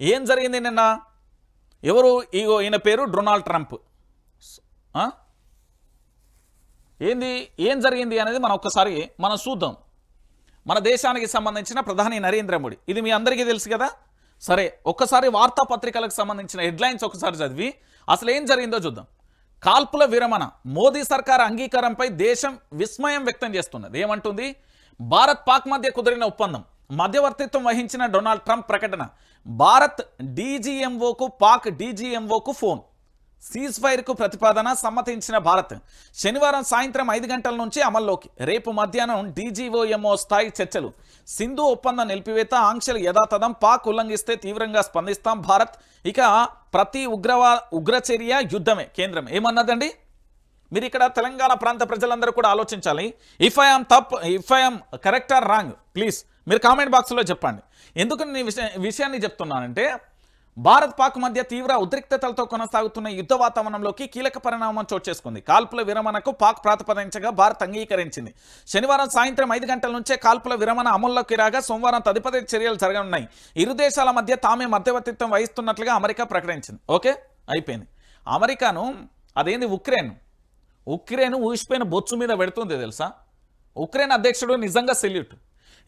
ఏం జరిగింది నిన్న? ఎవరు? ఈగో ఈయన పేరు డొనాల్డ్ ట్రంప్. ఏంది? ఏం జరిగింది అనేది మనం ఒక్కసారి మనం చూద్దాం. మన దేశానికి సంబంధించిన ప్రధాని నరేంద్ర మోడీ. ఇది మీ అందరికీ తెలుసు కదా? సరే ఒక్కసారి వార్తాపత్రికలకు సంబంధించిన హెడ్లైన్స్ ఒకసారి చదివి అసలు ఏం జరిగిందో చూద్దాం. కాల్పుల విరమణ. మోదీ సర్కార్ అంగీకారంపై దేశం విస్మయం వ్యక్తం చేస్తున్నది. ఏమంటుంది? భారత్ పాక్ మధ్య కుదిరిన ఒప్పందం. మధ్యవర్తిత్వం వహించిన డొనాల్డ్ ట్రంప్ ప్రకటన. భారత్ డీజీఎంఓకు పాక్ డీజీఎంఓకు ఫోన్. సీజ్ ఫైర్కు ప్రతిపాదన సమ్మతించిన భారత్ శనివారం సాయంత్రం ఐదు గంటల నుంచి అమల్లోకి. రేపు మధ్యాహ్నం డీజీఓఎంఓ స్థాయి చర్చలు. సింధు ఒప్పందం నిలిపివేత ఆంక్షలు యథాతథం పాక్ ఉల్లంఘిస్తే తీవ్రంగా స్పందిస్తాం భారత్. ఇక ప్రతి ఉగ్రవా ఉగ్రచర్య యుద్ధమే కేంద్రం ఏమన్నదండి? మీరు ఇక్కడ తెలంగాణ ప్రాంత ప్రజలందరూ కూడా ఆలోచించాలి. ఇఫ్ ఐఎమ్ తప్ if I'm correct or wrong please. మీరు కామెంట్ బాక్స్లో చెప్పండి. ఎందుకు నేను విషయ విషయాన్ని చెప్తున్నానంటే భారత్ పాక్ మధ్య తీవ్ర ఉద్రిక్తతలతో కొనసాగుతున్న యుద్ధ వాతావరణంలోకి కీలక పరిణామం చోటు చేసుకుంది. కాల్పుల విరమణకు పాక్ ప్రాతిపదించగా భారత్ అంగీకరించింది. శనివారం సాయంత్రం ఐదు గంటల నుంచే కాల్పుల విరమణ అమల్లోకి రాగా సోమవారం తదుపరి చర్యలు జరగనున్నాయి. ఇరు దేశాల మధ్య తామే మధ్యవర్తిత్వం వహిస్తున్నట్లుగా అమెరికా ప్రకటించింది. ఓకే? అయిపోయింది. అమెరికాను అదేంది ఉక్రెయిన్? ఉక్రెయిన్ ఊసిపోయిన బొచ్చు మీద పెడుతుంది తెలుసా? ఉక్రెయిన్ అధ్యక్షుడు నిజంగా సెల్యూట్.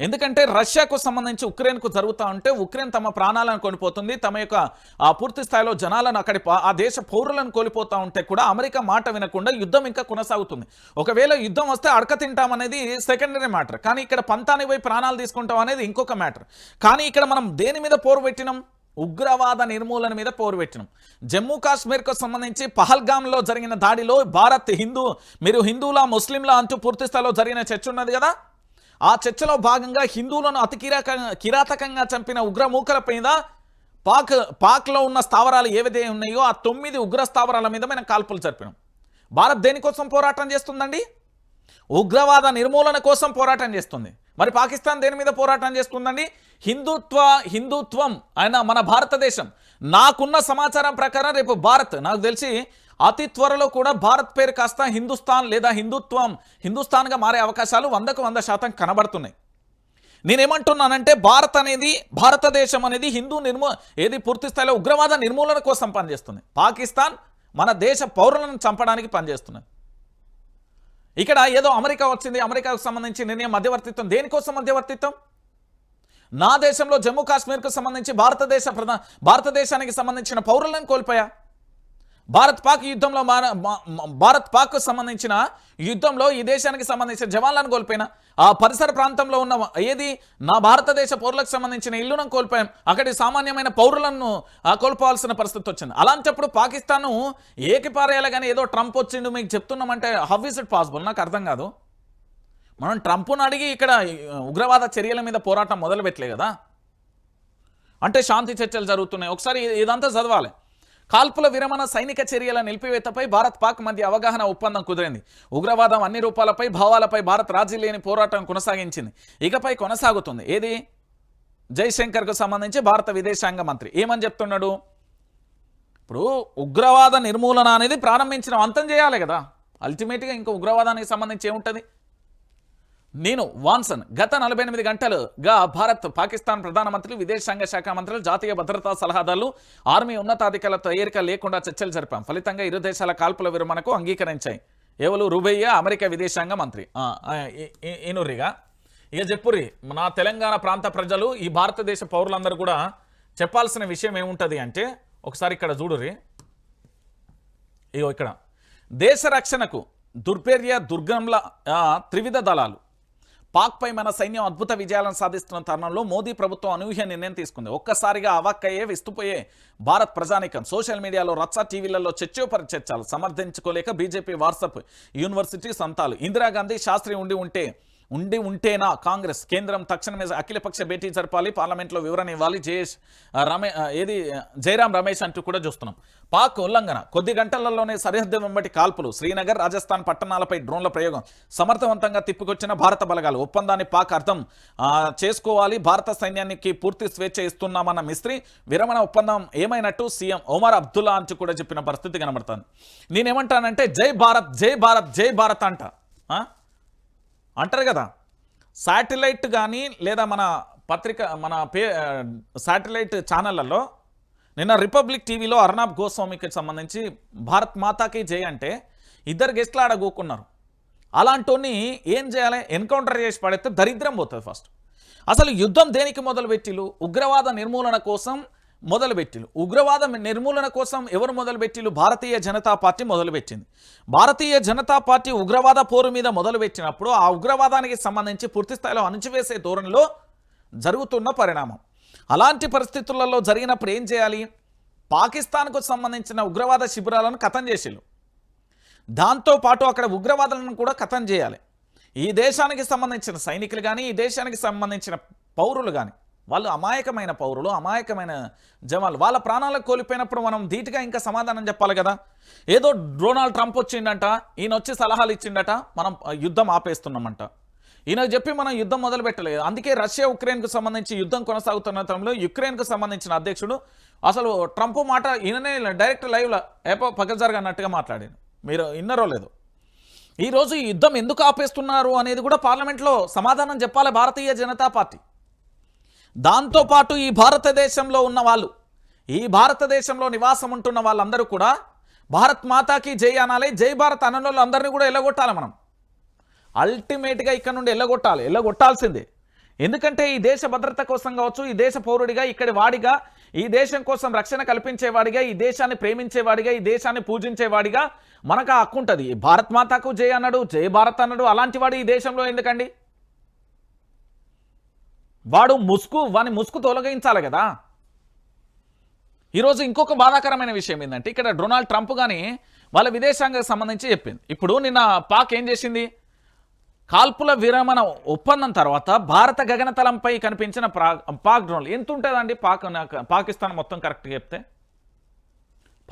ఎందుకంటే రష్యాకు సంబంధించి ఉక్రెయిన్కు జరుగుతూ ఉంటే ఉక్రెయిన్ తమ ప్రాణాలను కోల్పోతుంది తమ యొక్క ఆ పూర్తి స్థాయిలో జనాలను అక్కడి ఆ దేశ పౌరులను కోల్పోతూ ఉంటే కూడా అమెరికా మాట వినకుండా యుద్ధం ఇంకా కొనసాగుతుంది. ఒకవేళ యుద్ధం వస్తే అడక తింటామనేది సెకండరీ మ్యాటర్ కానీ ఇక్కడ పంతానికి పోయి ప్రాణాలు తీసుకుంటాం అనేది ఇంకొక మ్యాటర్ కానీ ఇక్కడ మనం దేని మీద పోరు పెట్టినాం? ఉగ్రవాద నిర్మూలన మీద పోరు పెట్టినాం. జమ్మూ కాశ్మీర్కు సంబంధించి పహల్గామ్లో జరిగిన దాడిలో భారత్ హిందూ మీరు హిందువులా ముస్లింలా అంటూ పూర్తి స్థాయిలో జరిగిన చర్చ ఉన్నది కదా? ఆ చర్చలో భాగంగా హిందువులను అతి కిరాకంగా కిరాతకంగా చంపిన ఉగ్రమూకల మీద పాక్ పాక్లో ఉన్న స్థావరాలు ఏవైతే ఉన్నాయో ఆ తొమ్మిది ఉగ్ర స్థావరాల మీద మనం కాల్పులు జరిపినాం. భారత్ దేనికోసం పోరాటం చేస్తుందండి? ఉగ్రవాద నిర్మూలన కోసం పోరాటం చేస్తుంది. మరి పాకిస్తాన్ దేని మీద పోరాటం చేస్తుందండి? హిందుత్వ హిందుత్వం అయిన మన భారతదేశం. నాకున్న సమాచారం ప్రకారం రేపు భారత్ నాకు తెలిసి అతి త్వరలో కూడా భారత్ పేరు కాస్త హిందుస్థాన్ లేదా హిందుత్వం హిందుస్థాన్గా మారే అవకాశాలు వందకు వంద శాతం కనబడుతున్నాయి. నేనేమంటున్నానంటే భారత్ అనేది భారతదేశం అనేది హిందూ నిర్మూ ఏది పూర్తి స్థాయిలో ఉగ్రవాద నిర్మూలన కోసం పనిచేస్తుంది. పాకిస్తాన్ మన దేశ పౌరులను చంపడానికి పనిచేస్తున్నాయి ఇక్కడ ఏదో అమెరికా వచ్చింది అమెరికాకు సంబంధించి నిర్ణయం మధ్యవర్తిత్వం. దేనికోసం మధ్యవర్తిత్వం? నా దేశంలో జమ్మూ కాశ్మీర్కు సంబంధించి భారతదేశ ప్రధాన భారతదేశానికి సంబంధించిన పౌరులను కోల్పోయా? భారత్ పాక్ యుద్ధంలో మా- భారత్ పాక్ సంబంధించిన యుద్ధంలో ఈ దేశానికి సంబంధించిన జవాన్లను కోల్పోయిన ఆ పరిసర ప్రాంతంలో ఉన్న ఏది? నా భారతదేశ పౌరులకు సంబంధించిన ఇల్లును కోల్పోయాం. అక్కడి సామాన్యమైన పౌరులను కోల్పోవాల్సిన పరిస్థితి వచ్చింది. అలాంటప్పుడు పాకిస్తాన్ ఏకిపారేయాలి కానీ ఏదో ట్రంప్ వచ్చిండు మీకు చెప్తున్నామంటే హౌ ఇస్ ఇట్ పాసిబుల్ నాకు అర్థం కాదు. మనం ట్రంప్ను అడిగి ఇక్కడ ఉగ్రవాద చర్యల మీద పోరాటం మొదలుపెట్టలే కదా. అంటే శాంతి చర్చలు జరుగుతున్నాయి. ఒకసారి ఇదంతా చదవాలి. కాల్పుల విరమణ సైనిక చర్యల నిలిపివేతపై భారత్ పాక్ మధ్య అవగాహన ఒప్పందం కుదిరింది. ఉగ్రవాదం అన్ని రూపాలపై భావాలపై భారత్ రాజీ లేని పోరాటం కొనసాగించింది. ఇకపై కొనసాగుతుంది. ఏది? జైశంకర్కు సంబంధించి భారత విదేశాంగ మంత్రి ఏమని చెప్తున్నాడు? ఇప్పుడు ఉగ్రవాద నిర్మూలన అనేది ప్రారంభించిన అంతం చేయాలి కదా. అల్టిమేట్గా ఇంకా ఉగ్రవాదానికి సంబంధించి ఏముంటుంది? నేను వాన్సన్. గత నలభై ఎనిమిది గంటలుగా భారత్ పాకిస్తాన్ ప్రధానమంత్రులు విదేశాంగ శాఖ మంత్రులు జాతీయ భద్రతా సలహాదారులు ఆర్మీ ఉన్నతాధికారులతో ఏరిక లేకుండా చర్చలు జరిపాం. ఫలితంగా ఇరు దేశాల కాల్పుల విరమణకు అంగీకరించాయి. ఎవరు రుబయ్య అమెరికా విదేశాంగ మంత్రి. ఆ, ఈనుర్రిగా ఇక చెప్పుర్రి నా తెలంగాణ ప్రాంత ప్రజలు ఈ భారతదేశ పౌరులందరూ కూడా చెప్పాల్సిన విషయం ఏముంటుంది అంటే ఒకసారి ఇక్కడ చూడుర్రి. ఇగో ఇక్కడ. దేశ రక్షణకు దుర్భేర్య దుర్గంల త్రివిధ దళాలు. పాక్పై మన సైన్యం అద్భుత విజయాలను సాధిస్తున్న తరుణంలో మోదీ ప్రభుత్వం అనూహ్య నిర్ణయం తీసుకుంది. ఒక్కసారిగా అవాక్కయ్యే విస్తుపోయే భారత్ ప్రజానికం. సోషల్ మీడియాలో రచ్చ టీవీలలో చర్చోపరి చర్చలు సమర్థించుకోలేక బీజేపీ వాట్సాప్ యూనివర్సిటీ సంతాలు. ఇందిరాగాంధీ శాస్త్రి ఉండి ఉంటే ఉండి ఉంటేనా కాంగ్రెస్? కేంద్రం తక్షణమే అఖిలపక్ష భేటీ జరపాలి. పార్లమెంట్లో వివరణ ఇవ్వాలి. జయేష్ రమే ఏది జయరాం రమేష్ అంటూ కూడా చూస్తున్నాం. పాక్ ఉల్లంఘన. కొద్ది గంటలలోనే సరిహద్దు వెంబటి కాల్పులు. శ్రీనగర్ రాజస్థాన్ పట్టణాలపై డ్రోన్ల ప్రయోగం. సమర్థవంతంగా తిప్పుకొచ్చిన భారత బలగాలు. ఒప్పందాన్ని పాక్ అర్థం చేసుకోవాలి. భారత సైన్యానికి పూర్తి స్వేచ్ఛ ఇస్తున్నామన్న మిస్త్రీ. విరమణ ఒప్పందం ఏమైనట్టు సీఎం ఒమర్ అబ్దుల్లా అంటూ కూడా చెప్పిన పరిస్థితి కనబడుతుంది. నేనేమంటానంటే జై భారత్ జై భారత్ జై భారత్ అంట. అంటారు కదా. శాటిలైట్ కానీ లేదా మన పత్రిక మన పే శాటిలైట్ ఛానళ్ళలో నిన్న రిపబ్లిక్ టీవీలో అర్నాబ్ గోస్వామికి సంబంధించి భారత్ మాతాకి జై అంటే ఇద్దరు గెస్ట్లు ఆడ కూకున్నారు అలాంటోని ఏం చేయాలి? ఎన్కౌంటర్ చేసి పడితే దరిద్రం పోతుంది ఫస్ట్. అసలు యుద్ధం దేనికి మొదలుపెట్టిలు ఉగ్రవాద నిర్మూలన కోసం మొదలుపెట్టిలు ఉగ్రవాద నిర్మూలన కోసం ఎవరు మొదలుపెట్టిలు భారతీయ జనతా పార్టీ మొదలుపెట్టింది. భారతీయ జనతా పార్టీ ఉగ్రవాద పోరు మీద మొదలుపెట్టినప్పుడు ఆ ఉగ్రవాదానికి సంబంధించి పూర్తిస్థాయిలో అణచివేసే ధోరణిలో జరుగుతున్న పరిణామం. అలాంటి పరిస్థితులలో జరిగినప్పుడు ఏం చేయాలి? పాకిస్తాన్కు సంబంధించిన ఉగ్రవాద శిబిరాలను కథం చేసిళ్ళు. దాంతోపాటు అక్కడ ఉగ్రవాదులను కూడా కథం చేయాలి. ఈ దేశానికి సంబంధించిన సైనికులు కానీ ఈ దేశానికి సంబంధించిన పౌరులు కానీ వాళ్ళు అమాయకమైన పౌరులు అమాయకమైన జమాలు వాళ్ళ ప్రాణాలకు కోల్పోయినప్పుడు మనం ధీటుగా ఇంకా సమాధానం చెప్పాలి కదా? ఏదో డొనాల్డ్ ట్రంప్ వచ్చిండట ఈయన వచ్చి సలహాలు ఇచ్చిండట మనం యుద్ధం ఆపేస్తున్నామంట. ఈయన చెప్పి మనం యుద్ధం మొదలు పెట్టలేదు. అందుకే రష్యా ఉక్రెయిన్కు సంబంధించి యుద్ధం కొనసాగుతున్న తరంలో యుక్రెయిన్కు సంబంధించిన అధ్యక్షుడు అసలు ట్రంప్ మాట ఈయననే డైరెక్ట్ లైవ్లో ఏపో పక్కజరగా అన్నట్టుగా మాట్లాడాను మీరు ఇన్నరో లేదు. ఈరోజు యుద్ధం ఎందుకు ఆపేస్తున్నారు అనేది కూడా పార్లమెంట్లో సమాధానం చెప్పాలి భారతీయ జనతా పార్టీ. దాంతోపాటు ఈ భారతదేశంలో ఉన్న వాళ్ళు ఈ భారతదేశంలో నివాసం ఉంటున్న వాళ్ళందరూ కూడా భారత్ మాతాకి జై అనాలి జై భారత్ అనలో అందరినీ కూడా ఎల్లగొట్టాలి మనం. అల్టిమేట్గా ఇక్కడ నుండి ఎల్లగొట్టాలి ఎల్లగొట్టాల్సిందే. ఎందుకంటే ఈ దేశ భద్రత కోసం కావచ్చు ఈ దేశ పౌరుడిగా ఇక్కడి వాడిగా ఈ దేశం కోసం రక్షణ కల్పించేవాడిగా ఈ దేశాన్ని ప్రేమించేవాడిగా ఈ దేశాన్ని పూజించేవాడిగా మనకు ఆ హక్కు ఉంటుంది. భారత్ మాతాకు జై అన్నాడు జై భారత్ అన్నాడు అలాంటి వాడు ఈ దేశంలో ఎందుకండి? వాడు ముసుగు వాని ముసుగు తొలగించాలి కదా. ఈరోజు ఇంకొక బాధాకరమైన విషయం ఏంటంటే ఇక్కడ డొనాల్డ్ ట్రంప్ కానీ వాళ్ళ విదేశాంగకు సంబంధించి చెప్పింది. ఇప్పుడు నిన్న పాక్ ఏం చేసింది? కాల్పుల విరమణ ఒప్పందం తర్వాత భారత గగనతలంపై కనిపించిన పాక్ డ్రోన్లు. ఎంత ఉంటుందండి పాక్ పాకిస్తాన్ మొత్తం కరెక్ట్గా చెప్తే?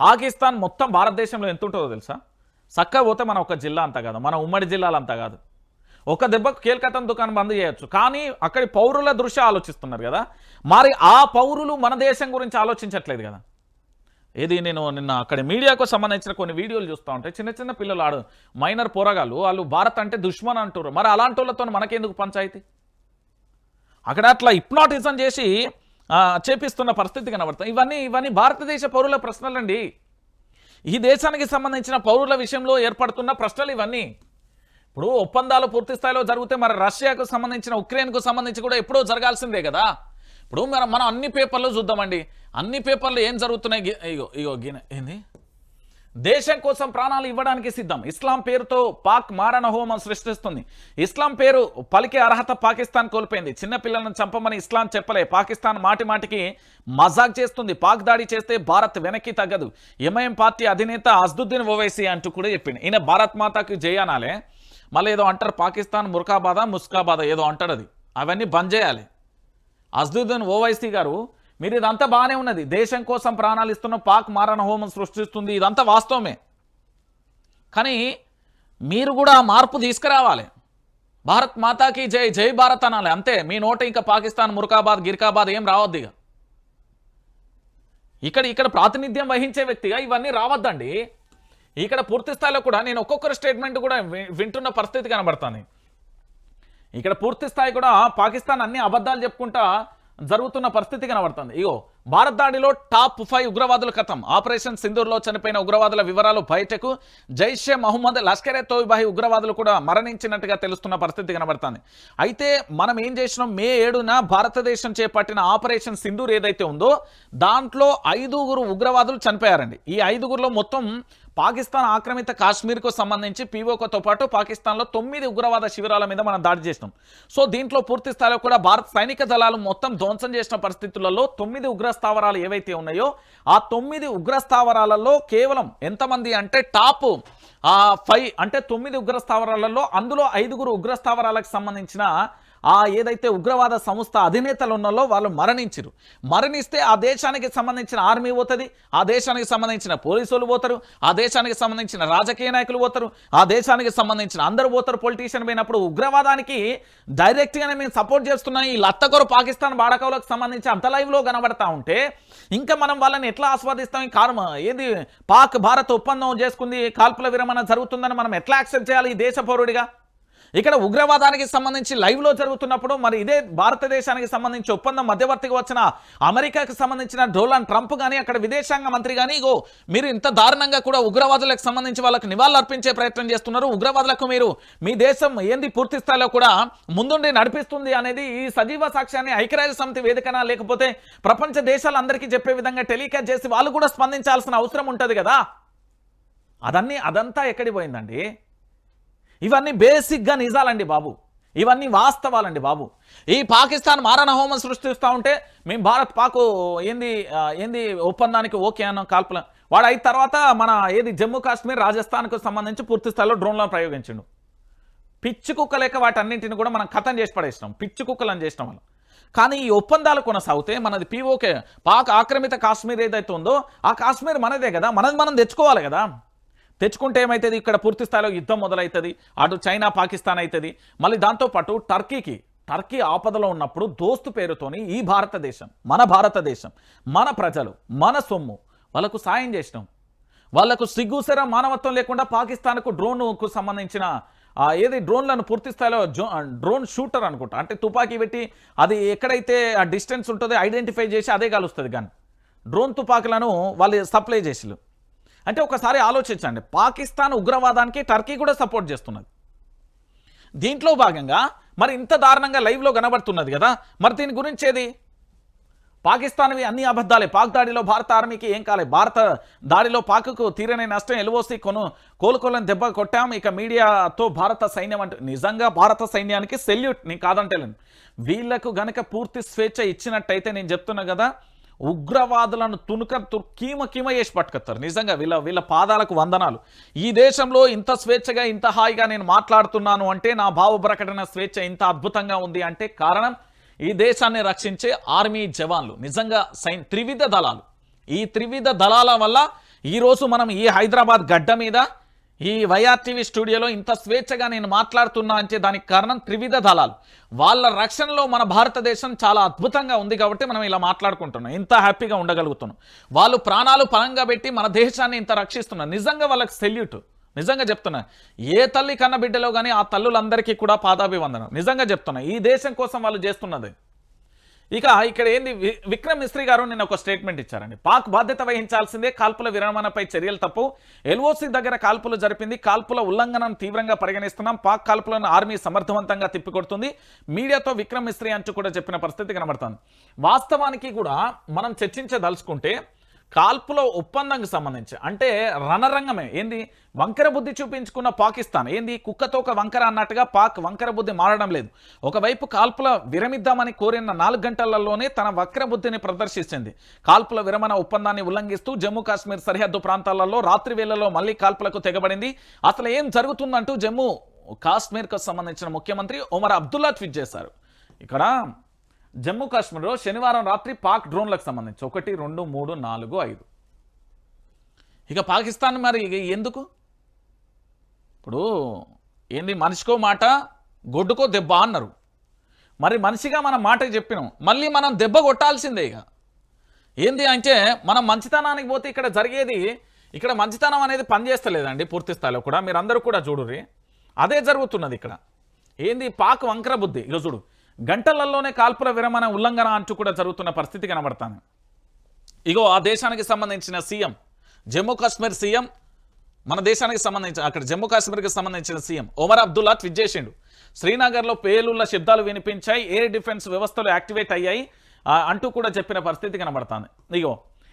పాకిస్తాన్ మొత్తం భారతదేశంలో ఎంత ఉంటుందో తెలుసా? చక్కగా పోతే మన ఒక జిల్లా అంతా కాదు మన ఉమ్మడి జిల్లాలంతా కాదు. ఒక దెబ్బకు కేల్కతం దుకాణం బంద్ చేయొచ్చు. కానీ అక్కడి పౌరుల దృష్ట్యా ఆలోచిస్తున్నారు కదా. మరి ఆ పౌరులు మన దేశం గురించి ఆలోచించట్లేదు కదా. ఏది నేను నిన్న అక్కడ మీడియాకు సంబంధించిన కొన్ని వీడియోలు చూస్తూ ఉంటే చిన్న చిన్న పిల్లలు ఆడు మైనర్ పోరగాళ్ళు వాళ్ళు భారత్ అంటే దుష్మన్ అంటారు మరి అలాంటి వాళ్ళతో మనకెందుకు పంచాయతీ? అక్కడ అట్లా హిప్నాటిజం చేసి చేపిస్తున్న పరిస్థితి కనబడుతుంది. ఇవన్నీ ఇవన్నీ భారతదేశ పౌరుల ప్రశ్నలండి. ఈ దేశానికి సంబంధించిన పౌరుల విషయంలో ఏర్పడుతున్న ప్రశ్నలు ఇవన్నీ. ఇప్పుడు ఒప్పందాలు పూర్తి స్థాయిలో జరిగితే మరి రష్యాకు సంబంధించిన ఉక్రెయిన్కు సంబంధించి కూడా ఎప్పుడో జరగాల్సిందే కదా. ఇప్పుడు మనం మనం అన్ని పేపర్లు చూద్దామండి. అన్ని పేపర్లు ఏం జరుగుతున్నాయి? ఇగో ఇగో గిన ఏంది? దేశం కోసం ప్రాణాలు ఇవ్వడానికి సిద్ధం. ఇస్లాం పేరుతో పాక్ మారణ హోమం సృష్టిస్తుంది. ఇస్లాం పేరు పలికే అర్హత పాకిస్తాన్ కోల్పోయింది. చిన్నపిల్లలను చంపమని ఇస్లాం చెప్పలే. పాకిస్తాన్ మాటి మాటికి మజాక్ చేస్తుంది. పాక్ దాడి చేస్తే భారత్ వెనక్కి తగ్గదు. ఎంఐఎం పార్టీ అధినేత అజ్దుద్దీన్ ఓవైసీ అంటూ కూడా చెప్పింది. ఈయన భారత్ మాతాకి జయానాలే మళ్ళీ ఏదో అంటారు పాకిస్తాన్ ముర్కాబాద ముస్కాబాద ఏదో అంటాడు అది. అవన్నీ బంద్ చేయాలి. అజ్దుద్దీన్ ఓవైసీ గారు మీరు ఇదంతా బాగానే ఉన్నది. దేశం కోసం ప్రాణాలు ఇస్తున్న పాక్ మారణ హోమం సృష్టిస్తుంది. ఇదంతా వాస్తవమే. కానీ మీరు కూడా మార్పు తీసుకురావాలి. భారత్ మాతాకి జై జై భారత్ అనాలి. అంతే. మీ నోట ఇంకా పాకిస్తాన్ మురకాబాద్ గిరికాబాద్ ఏం రావద్దు ఇక. ఇక్కడ ఇక్కడ ప్రాతినిధ్యం వహించే వ్యక్తిగా ఇవన్నీ రావద్దండి. ఇక్కడ పూర్తి స్థాయిలో కూడా నేను ఒక్కొక్కరి స్టేట్మెంట్ కూడా వింటున్న పరిస్థితి కనబడుతుంది. ఇక్కడ పూర్తి స్థాయి కూడా పాకిస్తాన్ అన్ని అబద్ధాలు చెప్పుకుంటా జరుగుతున్న పరిస్థితి కనబడుతుంది. ఇగో భారత్ దాడిలో టాప్ ఫైవ్ ఉగ్రవాదుల కథం. ఆపరేషన్ సింధూర్లో చనిపోయిన ఉగ్రవాదుల వివరాలు బయటకు. జైషే మహమ్మద్ లష్కరే తోయిబాహి ఉగ్రవాదులు కూడా మరణించినట్టుగా తెలుస్తున్న పరిస్థితి కనబడుతుంది. అయితే మనం ఏం చేసినాం? మే ఏడున భారతదేశం చేపట్టిన ఆపరేషన్ సింధూర్ ఏదైతే ఉందో దాంట్లో ఐదుగురు ఉగ్రవాదులు చనిపోయారండి. ఈ ఐదుగురులో మొత్తం పాకిస్తాన్ ఆక్రమిత కాశ్మీర్కు సంబంధించి పీఓకతో పాటు పాకిస్తాన్లో తొమ్మిది ఉగ్రవాద శిబిరాల మీద మనం దాడి చేసినాం. సో దీంట్లో పూర్తి స్థాయిలో కూడా భారత సైనిక దళాలు మొత్తం ధ్వంసం చేసిన పరిస్థితులలో తొమ్మిది ఉగ్ర స్థావరాలు ఏవైతే ఉన్నాయో ఆ తొమ్మిది ఉగ్ర స్థావరాలలో కేవలం ఎంతమంది అంటే టాప్ ఫైవ్ అంటే తొమ్మిది ఉగ్ర స్థావరాలలో అందులో ఐదుగురు ఉగ్ర స్థావరాలకు సంబంధించిన ఆ ఏదైతే ఉగ్రవాద సంస్థ అధినేతలు ఉన్నాలో వాళ్ళు మరణించరు. మరణిస్తే ఆ దేశానికి సంబంధించిన ఆర్మీ పోతుంది ఆ దేశానికి సంబంధించిన పోలీసులు పోతారు ఆ దేశానికి సంబంధించిన రాజకీయ నాయకులు పోతారు ఆ దేశానికి సంబంధించిన అందరూ పోతారు. పొలిటీషియన్ పోయినప్పుడు ఉగ్రవాదానికి డైరెక్ట్గానే మేము సపోర్ట్ చేస్తున్నాం ఈ లత్తకొరు పాకిస్తాన్ బాడకవులకు సంబంధించి అంత లైవ్లో కనబడతా ఉంటే ఇంకా మనం వాళ్ళని ఎట్లా ఆస్వాదిస్తాం? ఈ కారణం ఏది? పాక్ భారత్ ఒప్పందం చేసుకుంది కాల్పుల విరమణ జరుగుతుందని మనం ఎట్లా యాక్సెప్ట్ చేయాలి ఈ దేశ పౌరుడిగా? ఇక్కడ ఉగ్రవాదానికి సంబంధించి లైవ్లో జరుగుతున్నప్పుడు మరి ఇదే భారతదేశానికి సంబంధించి ఒప్పందం మధ్యవర్తిగా వచ్చిన అమెరికాకి సంబంధించిన డొనాల్డ్ ట్రంప్ కానీ అక్కడ విదేశాంగ మంత్రి కానీ ఇగో మీరు ఇంత దారుణంగా కూడా ఉగ్రవాదులకు సంబంధించి వాళ్ళకి నివాళులు అర్పించే ప్రయత్నం చేస్తున్నారు. ఉగ్రవాదులకు మీరు మీ దేశం ఏంది పూర్తి స్థాయిలో కూడా ముందుండి నడిపిస్తుంది అనేది ఈ సజీవ సాక్ష్యాన్ని ఐక్యరాజ్య సమితి వేదికన లేకపోతే ప్రపంచ దేశాలందరికీ చెప్పే విధంగా టెలికాస్ట్ చేసి వాళ్ళు కూడా స్పందించాల్సిన అవసరం ఉంటుంది కదా. అదన్నీ అదంతా ఎక్కడికి పోయిందండి? ఇవన్నీ బేసిక్గా నిజాలండి బాబు. ఇవన్నీ వాస్తవాలండి బాబు. ఈ పాకిస్తాన్ మారణ హోమం సృష్టిస్తూ ఉంటే మేము భారత్ పాకు ఏంది ఏంది ఒప్పందానికి ఓకే అన్నాం కాల్పుల. వాడు అయిన తర్వాత మన ఏది జమ్మూ కాశ్మీర్ రాజస్థాన్కు సంబంధించి పూర్తి స్థాయిలో డ్రోన్లను ప్రయోగించిండు. పిచ్చి కుక్క లేక వాటన్నింటిని కూడా మనం ఖతం చేసి పడేసినాం. పిచ్చి కుక్కలను చేసినాం మనం. కానీ ఈ ఒప్పందాలు కొనసాగితే మనది పీఓకే పాక్ ఆక్రమిత కాశ్మీర్ ఏదైతే ఉందో ఆ కాశ్మీర్ మనదే కదా మనది మనం తెచ్చుకోవాలి కదా. తెచ్చుకుంటే ఏమవుతుంది ఇక్కడ పూర్తి స్థాయిలో యుద్ధం మొదలవుతుంది అటు చైనా పాకిస్తాన్ అవుతుంది మళ్ళీ దాంతోపాటు టర్కీకి టర్కీ ఆపదలో ఉన్నప్పుడు దోస్తు పేరుతోని ఈ భారతదేశం మన భారతదేశం మన ప్రజలు మన సొమ్ము వాళ్ళకు సాయం చేసినాం. వాళ్ళకు సిగ్గుసర మానవత్వం లేకుండా పాకిస్తాన్కు డ్రోన్కు సంబంధించిన ఏది డ్రోన్లను పూర్తి స్థాయిలో జో డ్రోన్ షూటర్ అనుకుంటా. అంటే తుపాకీ పెట్టి అది ఎక్కడైతే ఆ డిస్టెన్స్ ఉంటుందో ఐడెంటిఫై చేసి అదే కలుస్తుంది కానీ డ్రోన్ తుపాకులను వాళ్ళు సప్లై చేసిలు అంటే ఒకసారి ఆలోచించండి. పాకిస్తాన్ ఉగ్రవాదానికి టర్కీ కూడా సపోర్ట్ చేస్తున్నది. దీంట్లో భాగంగా మరి ఇంత దారుణంగా లైవ్లో కనబడుతున్నది కదా. మరి దీని గురించి ఏది? పాకిస్తాన్వి అన్ని అబద్ధాలే. పాక్ దాడిలో భారత ఆర్మీకి ఏం కాలే. భారత దాడిలో పాక్కు తీరని నష్టం ఎలువోసి కొను కోలుకోలేని దెబ్బ కొట్టాం. ఇక మీడియాతో భారత సైన్యం అంటే నిజంగా భారత సైన్యానికి సెల్యూట్. నేను కాదంటలేను. వీళ్ళకు గనక పూర్తి స్వేచ్ఛ ఇచ్చినట్టయితే నేను చెప్తున్నా కదా ఉగ్రవాదులను తునుక తు కీమ కీమ చేసి పట్టుకొస్తారు నిజంగా వీళ్ళ వీళ్ళ పాదాలకు వందనాలు. ఈ దేశంలో ఇంత స్వేచ్ఛగా ఇంత హాయిగా నేను మాట్లాడుతున్నాను అంటే నా భావ ప్రకటన స్వేచ్ఛ ఇంత అద్భుతంగా ఉంది అంటే కారణం ఈ దేశాన్ని రక్షించే ఆర్మీ జవాన్లు. నిజంగా సైన్ త్రివిధ దళాలు. ఈ త్రివిధ దళాల వల్ల ఈరోజు మనం ఈ హైదరాబాద్ గడ్డ మీద ఈ వైఆర్టీవీ స్టూడియోలో ఇంత స్వేచ్ఛగా నేను మాట్లాడుతున్నా అంటే దానికి కారణం త్రివిధ దళాలు. వాళ్ళ రక్షణలో మన భారతదేశం చాలా అద్భుతంగా ఉంది కాబట్టి మనం ఇలా మాట్లాడుకుంటున్నాం. ఇంత హ్యాపీగా ఉండగలుగుతున్నాం. వాళ్ళు ప్రాణాలు పరంగా పెట్టి మన దేశాన్ని ఇంత రక్షిస్తున్నారు. నిజంగా వాళ్ళకి సెల్యూట్. నిజంగా చెప్తున్నా. ఏ తల్లి కన్న బిడ్డలో కానీ ఆ తల్లులందరికీ కూడా పాదాభివందనం. నిజంగా చెప్తున్నా. ఈ దేశం కోసం వాళ్ళు చేస్తున్నది. ఇక ఇక్కడ ఏంది? విక్రమ్ మిస్త్రీ గారు నిన్న ఒక స్టేట్మెంట్ ఇచ్చారండి. పాక్ బాధ్యత వహించాల్సిందే కాల్పుల విరమణపై చర్యలు తప్పు. ఎల్ఓసి దగ్గర కాల్పులు జరిపింది. కాల్పుల ఉల్లంఘనను తీవ్రంగా పరిగణిస్తున్నాం. పాక్ కాల్పులను ఆర్మీ సమర్థవంతంగా తిప్పికొడుతుంది. మీడియాతో విక్రమ్ మిస్త్రీ అంటూ కూడా చెప్పిన పరిస్థితి కనబడుతుంది. వాస్తవానికి కూడా మనం చర్చించదలుచుకుంటే కాల్పుల ఒప్పందంకి సంబంధించి. అంటే రణరంగమే. ఏంది? వంకర బుద్ధి చూపించుకున్న పాకిస్తాన్. ఏంది? కుక్కతో ఒక వంకర అన్నట్టుగా పాక్ వంకర బుద్ధి మారడం లేదు. ఒకవైపు కాల్పుల విరమిద్దామని కోరిన నాలుగు గంటలలోనే తన వక్ర బుద్ధిని ప్రదర్శించింది. కాల్పుల విరమణ ఒప్పందాన్ని ఉల్లంఘిస్తూ జమ్మూ కాశ్మీర్ సరిహద్దు ప్రాంతాలలో రాత్రి వేళల్లో మళ్ళీ కాల్పులకు తెగబడింది. అసలు ఏం జరుగుతుందంటూ జమ్మూ కాశ్మీర్కు సంబంధించిన ముఖ్యమంత్రి ఒమర్ అబ్దుల్లా ట్వీట్ చేశారు. ఇక్కడ జమ్మూ కాశ్మీర్లో శనివారం రాత్రి పాక్ డ్రోన్లకు సంబంధించి ఒకటి రెండు మూడు నాలుగు ఐదు. ఇక పాకిస్తాన్ మరి ఇక ఎందుకు? ఇప్పుడు ఏంది మనిషికో మాట గొడ్డుకో దెబ్బ అన్నారు. మరి మనిషిగా మనం మాట చెప్పినాం. మళ్ళీ మనం దెబ్బ కొట్టాల్సిందే ఇక. ఏంది అంటే మనం మంచితనానికి పోతే ఇక్కడ జరిగేది ఇక్కడ మంచితనం అనేది పనిచేస్తలేదండి పూర్తి స్థాయిలో కూడా. మీరందరూ కూడా చూడుర్రి. అదే జరుగుతున్నది ఇక్కడ. ఏంది పాక్ వంకర బుద్ధి. ఇక చూడు. గంటలలోనే కాల్పుల విరమణ ఉల్లంఘన అంటూ కూడా జరుగుతున్న పరిస్థితి కనబడతాను ఇగో ఆ దేశానికి సంబంధించిన సీఎం జమ్మూ కాశ్మీర్ సీఎం మన దేశానికి సంబంధించిన అక్కడ జమ్మూ కాశ్మీర్కి సంబంధించిన సీఎం ఒమర్ అబ్దుల్లా ట్విట్ చేసిండు. శ్రీనగర్లో పేలుళ్ళ శబ్దాలు వినిపించాయి ఎయిర్ డిఫెన్స్ వ్యవస్థలు యాక్టివేట్ అయ్యాయి ఆ, అంటూ కూడా చెప్పిన పరిస్థితి కనబడుతుంది. ఇగో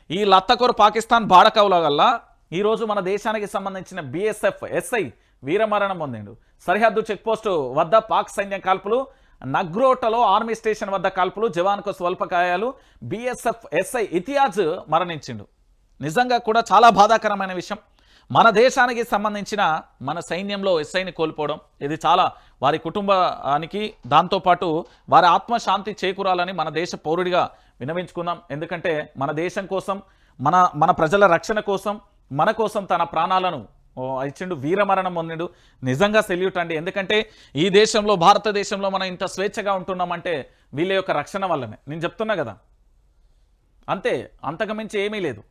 ఈ లత్తకోరు పాకిస్తాన్ బాడకవుల వల్ల ఈరోజు మన దేశానికి సంబంధించిన బిఎస్ఎఫ్ ఎస్ఐ వీరమరణం పొందిండు. సరిహద్దు చెక్పోస్టు వద్ద పాక్ సైన్యం కాల్పులు నగ్రోటలో ఆర్మీ స్టేషన్ వద్ద కాల్పులు జవాన్కు స్వల్ప గాయాలు ఎస్ఐ ఇతియాజ్ మరణించిండు. నిజంగా కూడా చాలా బాధాకరమైన విషయం. మన దేశానికి సంబంధించిన మన సైన్యంలో ఎస్ఐని కోల్పోవడం ఇది చాలా వారి కుటుంబానికి దాంతోపాటు వారి ఆత్మశాంతి చేకూరాలని మన దేశ పౌరుడిగా వినవించుకుందాం ఎందుకంటే మన దేశం కోసం మన మన ప్రజల రక్షణ కోసం మన కోసం తన ప్రాణాలను ఇచ్చిండు వీరమరణం పొందిండు. నిజంగా సెల్యూట్ అండి. ఎందుకంటే ఈ దేశంలో భారతదేశంలో మనం ఇంత స్వేచ్ఛగా ఉంటున్నామంటే వీళ్ళ యొక్క రక్షణ వల్లనే. నేను చెప్తున్నా కదా. అంతే అంతకుమించి ఏమీ లేదు.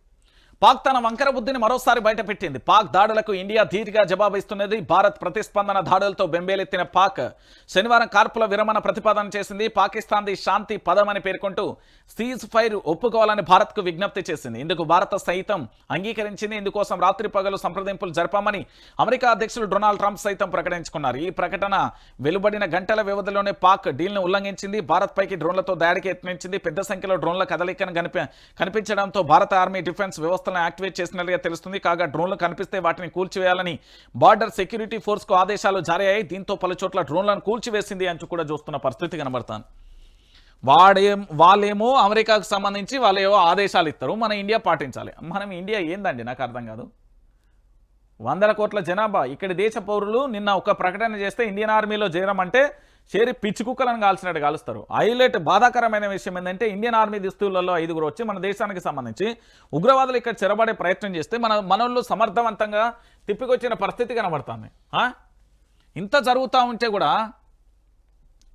పాక్ తన వంకర బుద్ధిని మరోసారి బయటపెట్టింది. పాక్ దాడులకు ఇండియా ధీటుగా జవాబిస్తున్నది. భారత్ ప్రతిస్పందన దాడులతో బెంబేలెత్తిన పాక్ శనివారం కార్పుల విరమణ ప్రతిపాదన చేసింది. పాకిస్తాన్ది శాంతి పదమని పేర్కొంటూ సీజ్ ఫైర్ ఒప్పుకోవాలని భారత్కు విజ్ఞప్తి చేసింది. ఇందుకు భారత సైతం అంగీకరించింది. ఇందుకోసం రాత్రి పగలు సంప్రదింపులు జరపామని అమెరికా అధ్యక్షులు డొనాల్డ్ ట్రంప్ సైతం ప్రకటించుకున్నారు. ఈ ప్రకటన వెలువడిన గంటల వ్యవధిలోనే పాక్ డీల్ను ఉల్లంఘించింది. భారత్ పైకి డ్రోన్లతో దాడికి యత్నించింది. పెద్ద సంఖ్యలో డ్రోన్ల కదలికను కనిపించడంతో భారత ఆర్మీ డిఫెన్స్ వ్యవస్థలను యాక్టివేట్ చేసినట్లుగా తెలుస్తుంది. కాగా డ్రోన్లు కనిపిస్తే వాటిని కూల్చివేయాలని బార్డర్ సెక్యూరిటీ ఫోర్స్కు ఆదేశాలు జారీ అయ్యాయి దీంతో పలు చోట్ల డ్రోన్లను కూల్చివేసింది అంటూ కూడా చూస్తున్న పరిస్థితి కనబడుతుంది. వాడేం వాళ్ళేమో అమెరికాకు సంబంధించి వాళ్ళేవో ఆదేశాలు ఇస్తారు. మన ఇండియా పాటించాలి. మనం ఇండియా ఏందండి? నాకు అర్థం కాదు. వందల కోట్ల జనాభా. ఇక్కడ దేశ పౌరులు నిన్న ఒక ప్రకటన చేస్తే ఇండియన్ ఆర్మీలో చేరమంటే చేరి పిచ్చి కుక్కలను కాల్చినట్టు కాలుస్తారు. హైలైట్ బాధాకరమైన విషయం ఏంటంటే ఇండియన్ ఆర్మీ దుస్తులలో ఐదుగురు వచ్చి మన దేశానికి సంబంధించి ఉగ్రవాదులు ఇక్కడ చెరబడే ప్రయత్నం చేస్తే మన మనోళ్ళు సమర్థవంతంగా తిప్పికొచ్చిన పరిస్థితి కనబడుతుంది. ఇంత జరుగుతూ ఉంటే కూడా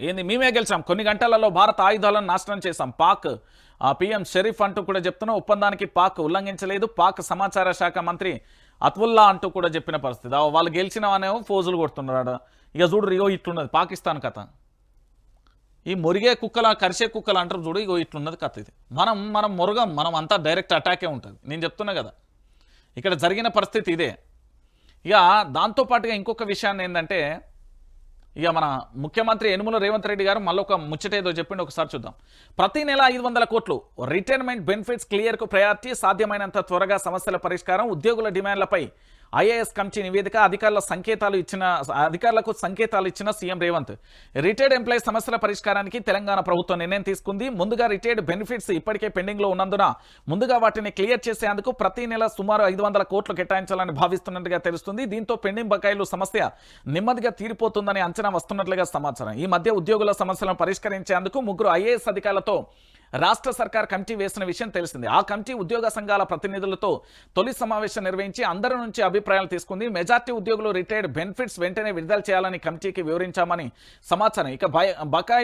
ఏంది మేమే గెలిచాం. కొన్ని గంటలలో భారత ఆయుధాలను నాశనం చేశాం. పాక్ ఆ పిఎం షరీఫ్ అంటూ కూడా చెప్తున్నా ఒప్పందానికి పాక్ ఉల్లంఘించలేదు. పాక్ సమాచార శాఖ మంత్రి అత్వుల్లా అంటూ కూడా చెప్పిన పరిస్థితి. వాళ్ళు గెలిచిన అనేమో ఫోజులు కొడుతున్నాడు ఇక చూడు ఇగో ఇట్లున్నది. పాకిస్తాన్ కథ. ఈ మొరిగే కుక్కల కరిసే కుక్కలు అంటారు చూడు ఇగో ఇట్లున్నది కథ ఇది. మనం మనం మురగం మనం అంతా డైరెక్ట్ అటాకే ఉంటుంది. నేను చెప్తున్నా కదా. ఇక్కడ జరిగిన పరిస్థితి ఇదే. ఇక దాంతోపాటుగా ఇంకొక విషయాన్ని ఏంటంటే ఇక మన ముఖ్యమంత్రి యనుమల రేవంత్ రెడ్డి గారు మళ్ళీ ఒక ముచ్చటేదో చెప్పిండి ఒకసారి చూద్దాం. ప్రతి నెల ఐదు వందల కోట్లు రిటైర్మెంట్ బెనిఫిట్స్ క్లియర్కు ప్రయారిటీ సాధ్యమైనంత త్వరగా సమస్యల పరిష్కారం ఉద్యోగుల డిమాండ్లపై ఐఏఎస్ కమిటీ నివేదిక అధికారుల సంకేతాలు ఇచ్చిన అధికారులకు సంకేతాలు ఇచ్చిన సీఎం రేవంత్. రిటైర్డ్ ఎంప్లాయీ సమస్యల పరిష్కారానికి తెలంగాణ ప్రభుత్వం నిర్ణయం తీసుకుంది. ముందుగా రిటైర్డ్ బెనిఫిట్స్ ఇప్పటికే పెండింగ్లో ఉన్నందున ముందుగా వాటిని క్లియర్ చేసేందుకు ప్రతి నెల సుమారు ఐదు వందల కోట్లు కేటాయించాలని భావిస్తున్నట్టుగా తెలుస్తుంది. దీంతో పెండింగ్ బకాయిలు సమస్య నెమ్మదిగా తీరిపోతుందని అంచనా వస్తున్నట్లుగా సమాచారం. ఈ మధ్య ఉద్యోగుల సమస్యలను పరిష్కరించేందుకు ముగ్గురు ఐఏఎస్ అధికారులతో రాష్ట్ర సర్కార్ కమిటీ వేసిన విషయం తెలిసింది. ఆ కమిటీ ఉద్యోగ సంఘాల ప్రతినిధులతో తొలి సమావేశం నిర్వహించి అందరి నుంచి అభిప్రాయాలు తీసుకుంది. మెజార్టీ ఉద్యోగులు రిటైర్డ్ బెనిఫిట్స్ వెంటనే విడుదల చేయాలని కమిటీకి వివరించామని సమాచారం. ఇక బకాయి